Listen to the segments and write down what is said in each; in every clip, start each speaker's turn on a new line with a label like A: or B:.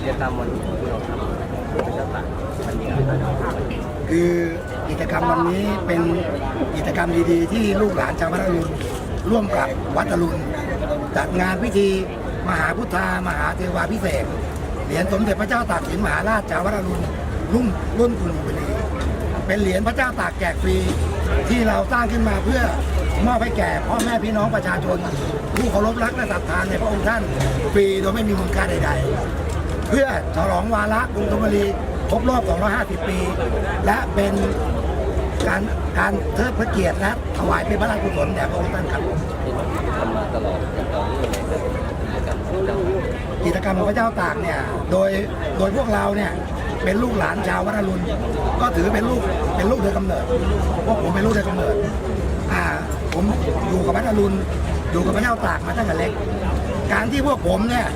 A: กิจกรรมวันนี้ที่เราทำเพื่อเจ้าตากวันนี้คื
B: อกิจกรรมวันนี้เป็นกิจกรรมดีๆ ที่ลูกหลานชาวพัทลุงร่วมกับวัดอรุณจัดงานพิธีมหาพุทธามหาเทวาพิเศษเหรียญสมเด็จพระเจ้าตากสินมหาราชชาวพัทลุงรุ่นรุ่นคุณบุรีเป็นเหรียญพระเจ้าตากแจกฟรีที่เราสร้างขึ้นมาเพื่อมอบให้แก่พ่อแม่พี่น้องประชาชน ผู้เคารพรักและศรัทธาในพระองค์ท่านฟรีโดยไม่มีมูลค่าใด ๆ เพื่อฉลองวาระกรุงธนบุรีครบรอบ 250 ปี และเป็นการการเทิดพระเกียรติและถวายเป็นพระราชกุศลแด่พระองค์ท่านครับ
A: ทำมาตลอดต่อเนื่องกิจกรรมของ
B: พระเจ้าตากเนี่ยโดยโดยพวกเราเนี่ยเป็นลูกหลานชาววัดอรุณก็ถือเป็นลูกเป็นลูกโดยกำเนิดพวกผมเป็นลูกโดยกำเนิดอ่าผมอยู่กับวัดอรุณอยู่กับพระเจ้าตากมาตั้งแต่เล็ก การที่พวกผมเนี่ย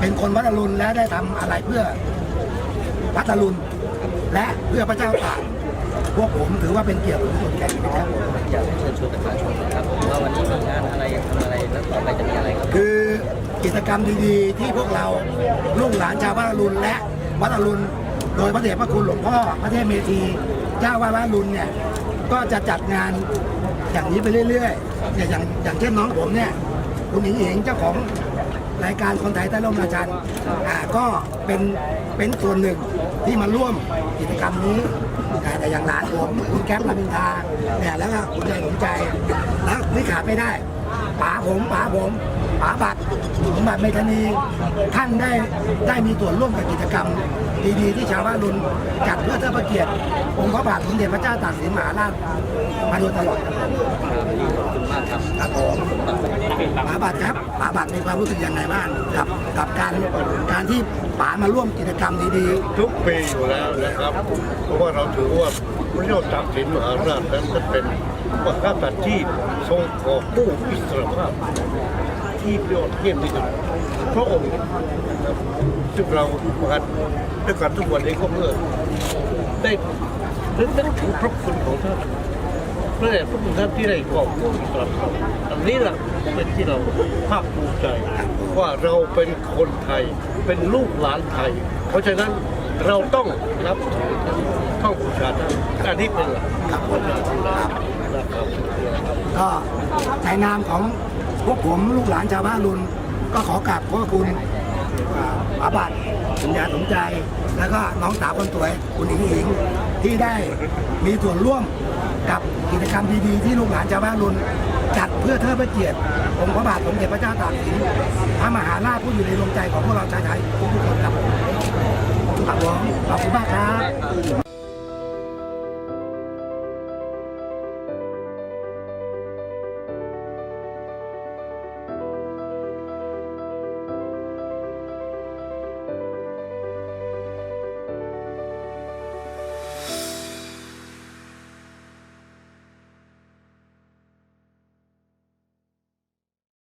B: เป็นคนวัดอรุณและได้ทำอะไรเพื่อวัดอรุณและเพื่อพระเจ้าตากพวกผมถือว่าเป็นเกียรติสูงสุดแก่ชีวิตครับ
A: อยากให้เชิญชวนประชาชนนะครับว่าวันนี้มีงานอะไรทำอะไรแล้วต่อไปจะมีอะไรครับ
B: คือกิจกรรมดีๆ ที่พวกเราลูกหลานชาววัดอรุณและวัดอรุณโดยพระเดชพระคุณหลวงพ่อพระเทพเมธีเจ้าวัดอรุณเนี่ยก็จะจัดงานอย่างนี้ไปเรื่อยๆอย่างอย่างเช่นน้องผมเนี่ยคุณหญิงเองเจ้าของ รายการคนไทยใต้ร่มราชันอ่าก็เป็นเป็นส่วนหนึ่งที่มาร่วมกิจกรรมนี้อ่แต่อย่างหลานผมคุณแก๊ปลามินทาเนี่ยแล้วก็คุณใจสมใจแล้วนี่ขาดไม่ได้ป๋าผมป๋าผมป๋าบัตรผมบัตรเมธานีท่านได้ได้มีส่วนร่วมกับกิจกรรม ดีๆ ที่ชาวบ้านรุนจัดเพื่อเทิดพระเกียรติองค์พระบาทสมเด็จพระเจ้าตากสินมหาราชมาโดยตลอดครับผม
A: ขอบคุณมากครับ
B: ครับผมป๋าบัตรครับป๋าบัตรมีความรู้สึกยังไงบ้างกับกับการการที่ป๋ามาร่วมกิจกรรมดี
C: ทุกปีอยู่แล้วนะครับ เพราะว่าเราถือว่าพระเจ้าตากสินมหาราชนั้นท่านเป็นมหากษัตริย์ที่ทรงก่อกู้อิสรภาพที่ยอดเยี่ยมที่สุดพระองค์นะครับซึ่งเราประกันด้วยกันทุกวันนี้ก็เพื่อได้นึกถึงพระคุณของท่านพระ เดชพระคุณท่านที่ได้ก่อกู้อิสรภาอันนี้แหละเป็นที่เราภาคภูมิใจ ว่าเราเป็นคนไทยเป็นลูกหลานไทย เพราะฉะนั้นเราต้องรับถือต้องบูชาท่านอันนี้เป็นหลัก
B: ครับผม
C: นะครับ
B: ก็ในนามของพวกผมลูกหลานชาวบ้านรุนก็ขอกราบขอบคุณ อาป๋าบัตรสัญญาสมใจ แล้วก็น้องสาวคนสวยคุณหญิงอิงที่ได้มีส่วนร่วมกับกิจกรรมดีๆที่ลูกหลานชาวบ้านรุนจัดเพื่อเทิดพระเกียรติองค์พระบาทสมเด็จพระเจ้าตากสินพระมหาราชผู้อยู่ในดวงใจของพวกเราชาวไทยทุกคนครับผมครับขอบคุณมากครับ